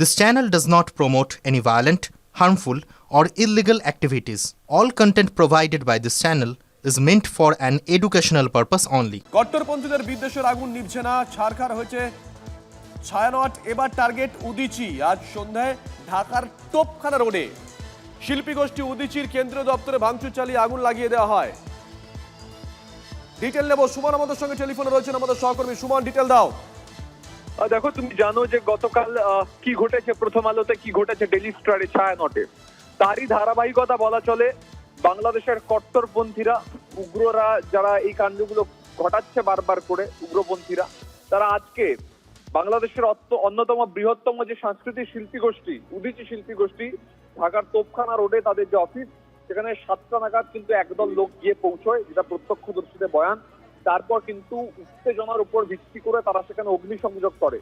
This channel does not promote any violent, harmful, or illegal activities. All content provided by this channel is meant for an educational purpose only. কট্টরপন্থীদের বিদ্বেষের আগুন নিভছে না ছারখার হয়েছে ছায়ানট এবার target Udichi আজ সন্ধ্যায় ঢাকার তোপখানা রোডে শিল্পী গোষ্ঠী উদিচির কেন্দ্রীয় দপ্তরে ভাঙচুর চালিয়ে আগুন লাগিয়ে দেওয়া হয় ডিটেল নেব সুমন আমাদের সঙ্গে টেলিফোনে রয়েছেন আমাদের সহকর্মী সুমন ডিটেল দাও দেখো, তুমি জানো যে গতকাল কি ঘটেছে? প্রথম আলোতে কি ঘটেছে? ডেলি স্টারে ছায়া নটে। তারই ধারাবাহিকতা বলা চলে, বাংলাদেশের কট্টরপন্থীরা, উগ্ররা যারা এই কাণ্ডগুলো ঘটাচ্ছে বারবার করে, উগ্রপন্থীরা, তারা আজকে বাংলাদেশের অন্যতম বৃহত্তম যে সাংস্কৃতিক শিল্পী গোষ্ঠী উদিচি শিল্পী গোষ্ঠী ঢাকার তোপখানা রোডে তাদের যে অফিস, সেখানে সাতটা নাগাদ কিন্তু একদল লোক গিয়ে পৌঁছয়, যেটা প্রত্যক্ষদর্শীদের বয়ান। তারপর কিন্তু উত্তেজনার উপর ভিত্তি করে তারা সেখানে অগ্নিসংযোগ করে।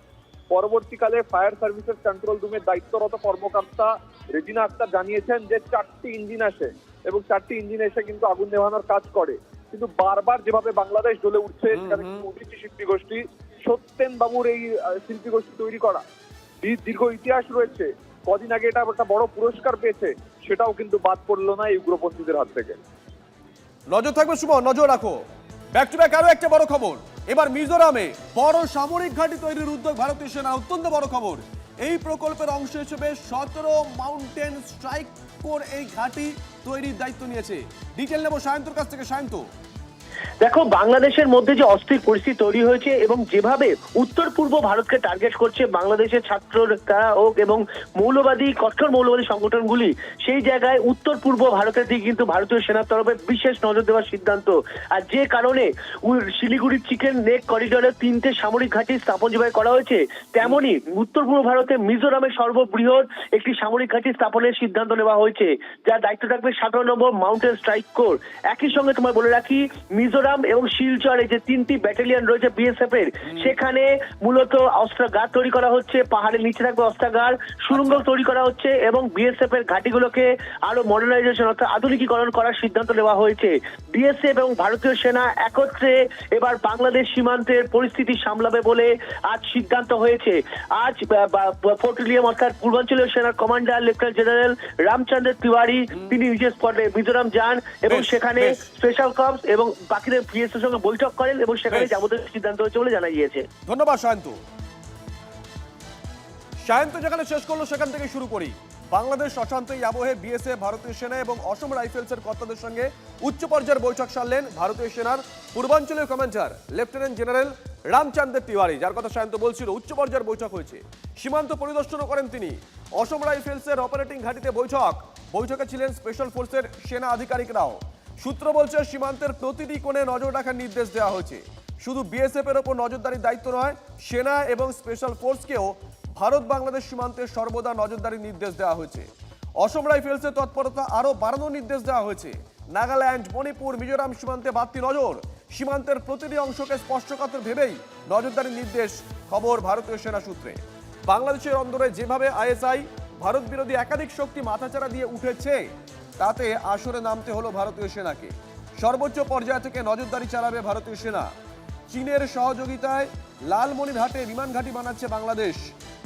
পরবর্তীকালে ফায়ার সার্ভিসের কন্ট্রোল রুমের দায়িত্বরত কর্মকর্তা রেজিনা আক্তার জানিয়েছেন যে চারটি ইঞ্জিন আসে এবং চারটি ইঞ্জিন এসে কিন্তু আগুন নেভানোর কাজ করে। কিন্তু বারবার যেভাবে বাংলাদেশ জ্বলে উঠছে সেখানে উদিচি শিল্পী গোষ্ঠী সত্যেন বাবুর এই শিল্পী গোষ্ঠী তৈরি করা। দীর্ঘ ইতিহাস রয়েছে। কদিন আগে এটা একটা বড় পুরস্কার পেয়েছে সেটাও কিন্তু বাদ পড়ল না এই উগ্রপন্থীদের হাত থেকে। নজর থাকবে সুমন নজর রাখো। ব্যাক টু ব্যাক আরও একটা বড় খবর। এবার মিজোরামে বড় সামরিক ঘাঁটি তৈরির উদ্যোগ ভারতীয় সেনা অত্যন্ত বড় খবর। এই প্রকল্পের অংশ হিসেবে সতেরো মাউন্টেন স্ট্রাইক কোর এই ঘাঁটি তৈরির দায়িত্ব নিয়েছে। ডিটেল নেব সায়ন্তর কাছ থেকে, সায়ন্ত। দেখো, বাংলাদেশের মধ্যে যে অস্থির পরিস্থিতি তৈরি হয়েছে এবং যেভাবে উত্তর পূর্ব ভারতকে টার্গেট করছে বাংলাদেশের ছাত্ররা হোক এবং মৌলবাদী, কঠোর মৌলবাদী সংগঠনগুলি, সেই জায়গায় উত্তর পূর্ব ভারতের দিকে কিন্তু ভারতীয় সেনার তরফে বিশেষ নজর দেওয়ার সিদ্ধান্ত। আর যে কারণে শিলিগুড়ির চিকেন নেক করিডোরে তিনটে সামরিক ঘাঁটি স্থাপন যেভাবে করা হয়েছে তেমনই উত্তর পূর্ব ভারতে মিজোরামের সর্ববৃহৎ একটি সামরিক ঘাঁটি স্থাপনের সিদ্ধান্ত নেওয়া হয়েছে। যার দায়িত্ব থাকবে সতেরো নম্বর মাউন্টেন স্ট্রাইক কোর একই সঙ্গে তোমায় বলে রাখি মিজোরাম এবং শিলচরে যে তিনটি ব্যাটালিয়ন রয়েছে বিএসএফ এর সেখানে মূলত অস্ত্রাগার তৈরি করা হচ্ছে পাহাড়ের নিচে থাকবে অস্ত্রাগার সুরঙ্গ তৈরি করা হচ্ছে এবং বিএসএফ এর ঘাটিগুলোকে আরও মডার্নাইজেশন অর্থাৎ আধুনিকীকরণ করার সিদ্ধান্ত নেওয়া হয়েছে। বিএসএফ এবং ভারতীয় সেনা একত্রে এবার বাংলাদেশ সীমান্তের পরিস্থিতি সামলাবে বলে আজ সিদ্ধান্ত হয়েছে। আজ ফোর্ট উইলিয়াম অর্থাৎ পূর্বাঞ্চলীয় সেনার commander lieutenant general Ramchandra Tiwari তিনি নিজের স্পটে মিজোরাম যান এবং সেখানে স্পেশাল কপস এবং বাকিদের পিএসের সঙ্গে বৈঠক করেন এবং সেখানে। যাবতীয় সিদ্ধান্ত হয়েছে বলে জানা গিয়েছে। ধন্যবাদ সায়ন্ত। সায়ন্ত যেখানে শেষ করল সেখান থেকে শুরু করি। বাংলাদেশ অশান্ত এই আবহে বিএসএফ ভারতীয় সেনা এবং অসম রাইফেলসের কর্তাদের সঙ্গে উচ্চ পর্যায়ের বৈঠক সারলেন ভারতীয় সেনার পূর্বাঞ্চলীয় commander lieutenant general Ramchandra Tiwari যার কথা সায়ন্ত বলছিল উচ্চ পর্যায়ের বৈঠক হয়েছে। সীমান্ত পরিদর্শনও করেন তিনি। অসম রাইফেলসের অপারেটিং ঘাটিতে বৈঠক। বৈঠকে ছিলেন স্পেশাল ফোর্সের সেনা আধিকারিকরাও। সূত্র বলছে সীমান্তের প্রতিটি কোণে নজর রাখার নির্দেশ দেওয়া হয়েছে। শুধু বিএসএফ এর ওপর নজরদারির দায়িত্ব নয়, সেনা এবং স্পেশাল ফোর্সকেও ভারত বাংলাদেশ সীমান্তে সর্বদা নজরদারির নির্দেশ দেওয়া হয়েছে। অসম রাইফেলসের তৎপরতা আরও বাড়ানোর নির্দেশ দেওয়া হয়েছে। নাগাল্যান্ড, মণিপুর, মিজোরাম সীমান্তে বাড়তি নজর। সীমান্তের প্রতিটি অংশকে স্পষ্টকাতর ভেবেই নজরদারির নির্দেশ খবর ভারতীয় সেনা সূত্রে। বাংলাদেশের অন্দরে যেভাবে আইএসআই, ভারত বিরোধী একাধিক শক্তি মাথাচাড়া দিয়ে উঠেছে তাতে আসরে নামতে হলো ভারতীয় সেনাকে। সর্বোচ্চ পর্যায় থেকে নজরদারি চালাবে ভারতীয় সেনা। চীনের সহযোগিতায় লালমনিরহাটে বিমান ঘাঁটি বানাচ্ছে বাংলাদেশ।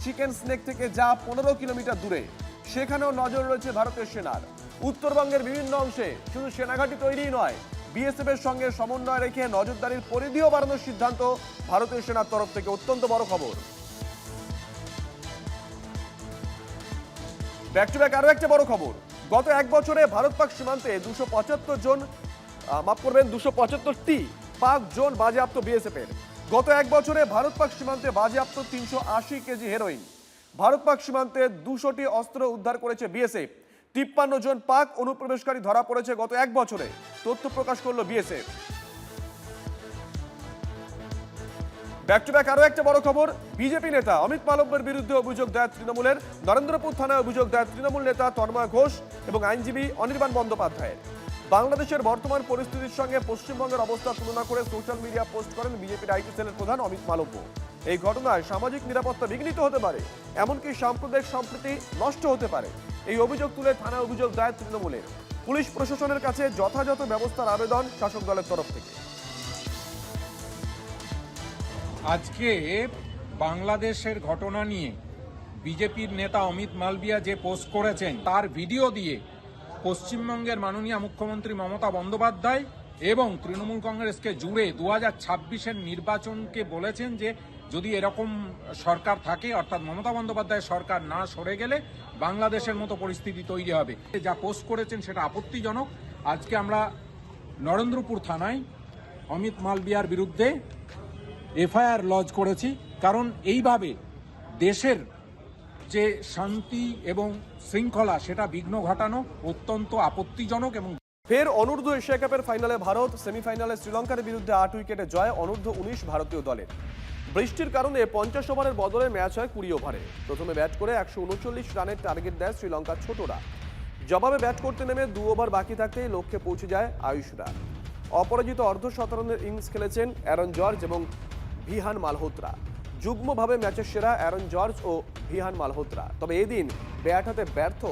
চিকেন স্নেক থেকে যা পনেরো কিলোমিটার দূরে। সেখানেও নজর রয়েছে ভারতীয় সেনার। উত্তরবঙ্গের বিভিন্ন অংশে শুধু সেনাঘাঁটি তৈরিই নয়, বিএসএফ এর সঙ্গে সমন্বয় রেখে নজরদারির পরিধিও বাড়ানোর সিদ্ধান্ত ভারতীয় সেনার তরফ থেকে অত্যন্ত বড় খবর। ব্যাক টু ব্যাক আরও একটা বড় খবর। গত এক বছরে ভারত পাক সীমান্তে দুশো পঁচাত্তর জন মাফ করবেন, দুশো পঁচাত্তরটি পাক জোন বাজেয়াপ্ত বিএসএফের গত এক বছরে ভারত পাক সীমান্তে বাজেয়াপ্ত তিনশো আশি কেজি হেরোইন ভারত পাক সীমান্তে দুশোটি অস্ত্র উদ্ধার করেছে বিএসএফ তিপ্পান্ন জন পাক অনুপ্রবেশকারী ধরা পড়েছে গত এক বছরে, তথ্য প্রকাশ করল বিএসএফ ব্যাক টু ব্যাক আরও একটা বড় খবর। বিজেপি নেতা অমিত মালব্যের বিরুদ্ধে অভিযোগ দেয় তৃণমূলের। নরেন্দ্রপুর থানায় অভিযোগ দেয় তৃণমূল নেতা তন্ময় ঘোষ এবং আইনজীবী অনির্বাণ বন্দ্যোপাধ্যায়ের। বাংলাদেশের বর্তমান পরিস্থিতির সঙ্গে পশ্চিমবঙ্গের অবস্থা তুলনা করে সোশ্যাল মিডিয়া পোস্ট করেন বিজেপির আইটি সেলের প্রধান অমিত মালব্য। এই ঘটনায় সামাজিক নিরাপত্তা বিঘ্নিত হতে পারে, এমনকি সাম্প্রদায়িক সম্প্রীতি নষ্ট হতে পারে। এই অভিযোগ তুলে থানায় অভিযোগ দেয় তৃণমূলের। পুলিশ প্রশাসনের কাছে যথাযথ ব্যবস্থার আবেদন শাসক দলের তরফ থেকে। আজকে বাংলাদেশের ঘটনা নিয়ে বিজেপির নেতা অমিত মালবিয়া যে পোস্ট করেছেন, তার ভিডিও দিয়ে পশ্চিমবঙ্গের মাননীয় মুখ্যমন্ত্রী মমতা বন্দ্যোপাধ্যায় এবং তৃণমূল কংগ্রেসকে জুড়ে দু হাজার ছাব্বিশের নির্বাচনকে বলেছেন যে, যদি এরকম সরকার থাকে, অর্থাৎ মমতা বন্দ্যোপাধ্যায়ের সরকার না সরে গেলে বাংলাদেশের মতো পরিস্থিতি তৈরি হবে। যা পোস্ট করেছেন সেটা আপত্তিজনক। আজকে আমরা নরেন্দ্রপুর থানায় অমিত মালবিয়ার বিরুদ্ধে এফআইআর লজ করেছি, কারণ এইভাবে দেশের যে শান্তি এবং শৃঙ্খলা, সেটা বিঘ্ন ঘটানো অত্যন্ত আপত্তিজনক এবং ফের অনূর্ধ্ব এশিয়া কাপের ফাইনালে ভারত, সেমিফাইনালে শ্রীলঙ্কার বিরুদ্ধে আট উইকেটে জয়, অনূর্ধ্ব উনিশ ভারতীয় দলের। বৃষ্টির কারণে পঞ্চাশ ওভারের বদলে ম্যাচ হয় কুড়ি ওভারে। প্রথমে ব্যাট করে একশো উনচল্লিশ রানের টার্গেট দেয় শ্রীলঙ্কার ছোটরা। জবাবে ব্যাট করতে নেমে দু ওভার বাকি থাকতেই লক্ষ্যে পৌঁছে যায় আয়ুষরা। অপরাজিত অর্ধ শতরানের ইনিংস খেলেছেন অ্যারন জর্জ এবং ভিহান মালহোত্রা। যুগ্মভাবে ম্যাচের সেরা অ্যারন জর্জ ও ভিহান মালহোত্রা। তবে এদিন ব্যাট হাতে ব্যর্থ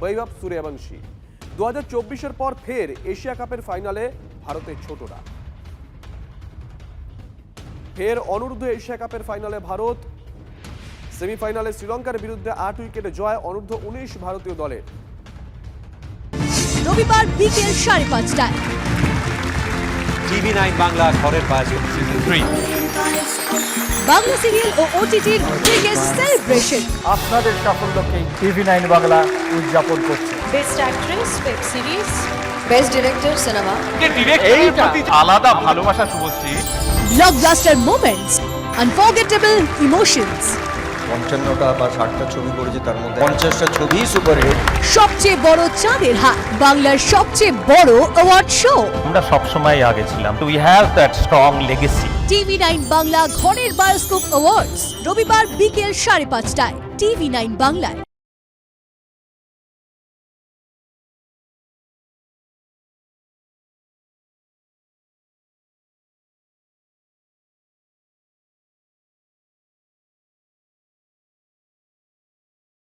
বৈভব সূর্যবংশী। দু হাজার চব্বিশের পর ফের এশিয়া কাপের ফাইনালে ভারতের ছোটরা। ফের অনূর্ধ্ব এশিয়া কাপের ফাইনালে ভারত। সেমিফাইনালে শ্রীলঙ্কার বিরুদ্ধে আট উইকেটে জয় অনূর্ধ্ব উনিশ ভারতীয় দলের। রবিবার বিকেল সাড়ে পাঁচটায়। টিভি নাইন বাংলা ঘরের সিজন থ্রি। বাংলা সিরিয়াল ও ওটিটির বিগেস্ট সেলিব্রেশন। আপনাদের সাফল্যকে টিভি নাইন বাংলা উদযাপন করছে। Best Actress Web Series Best Director Cinema আলাদা ভালোবাসা Subhashree. Blockbuster moments unforgettable emotions পঞ্চান্নটা বা ষাটটা ছবি করেছি তার মধ্যে পঞ্চাশটা ছবি সুপারহিট সবচেয়ে বড় চাঁদের হাত বাংলার সবচেয়ে বড় অ্যাওয়ার্ড শো আমরা সবসময় আগে ছিলাম। We have that strong legacy TV nine Bangla ঘরের বায়োস্কোপ অ্যাওয়ার্ডস রবিবার বিকেল সাড়ে পাঁচটায় টিভি নাইন বাংলায়।